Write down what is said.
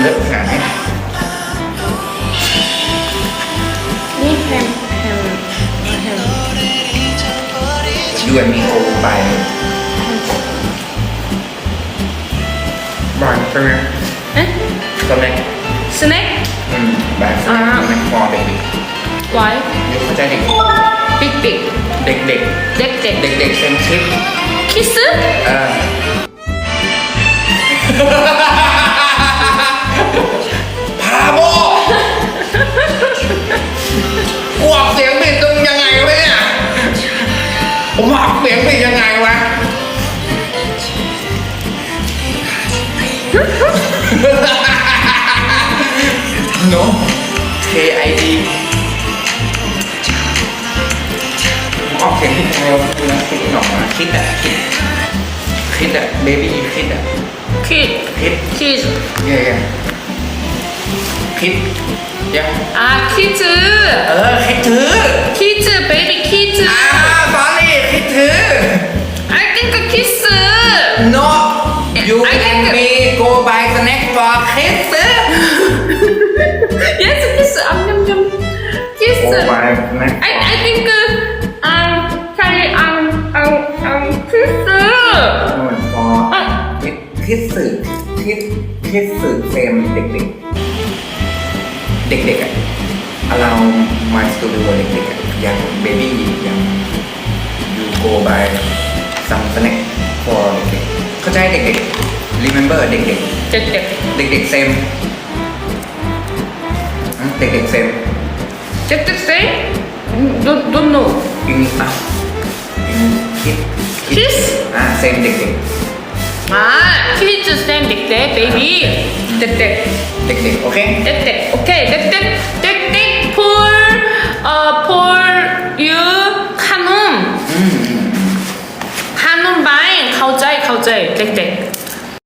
เลอะขนาดนี้นี่แฮมแฮมแฮมยูแอนมีโอไปบานใช่ไหมเอ๊ะตอนแรกสแน็คอืมแบานอ่าตอนแรกมอเด็กๆไว้ๆยูเข้าใจเด็กบิ๊กบิ๊กเด็กๆเด็กเด็กเด็กเด็กเด็กๆเซนชิปคิสเออ กวกเสียงผิดตรงยังไงวะเนี่ย ผมหักเสียงผิดยังไงวะโน้ K I D ผมออกเสียงผิดยังไงวะคือนะคิดไม่ออกมาคิดอะคิดคิดอะเบบี้คิดอะคิดคิดคิดเย่คิดยังอ่าคิดเออคิดถือ I and think- me go buy snack for kids yes kiss um yum yum kiss go buy snack I I think uh, um sorry um um um kiss โน่นพอคิดคิดสื่อคิดคิดสื่อเฟรมเด็กๆ เด็กๆอะเรามาสตูดิโอเด็กๆอะยังเบบี้ยัง you go buy some snack for เด็กๆเข้าใจเด็กๆ remember เด็กๆเด็กเด็กเด็กๆเซมอะเด็กๆเซมเด็กเด็ก say don't don't know อิงอะอิงคิด kiss อะเซมเด็กอ่า kids stand เด็กเด็ก baby เด็กเด็กๆเด็กๆ โอเคเด็กเด็กโอเคเด็กเด็กเด็กเด็ก for เอ่อ for you ขนมอืมขนมใบเข้า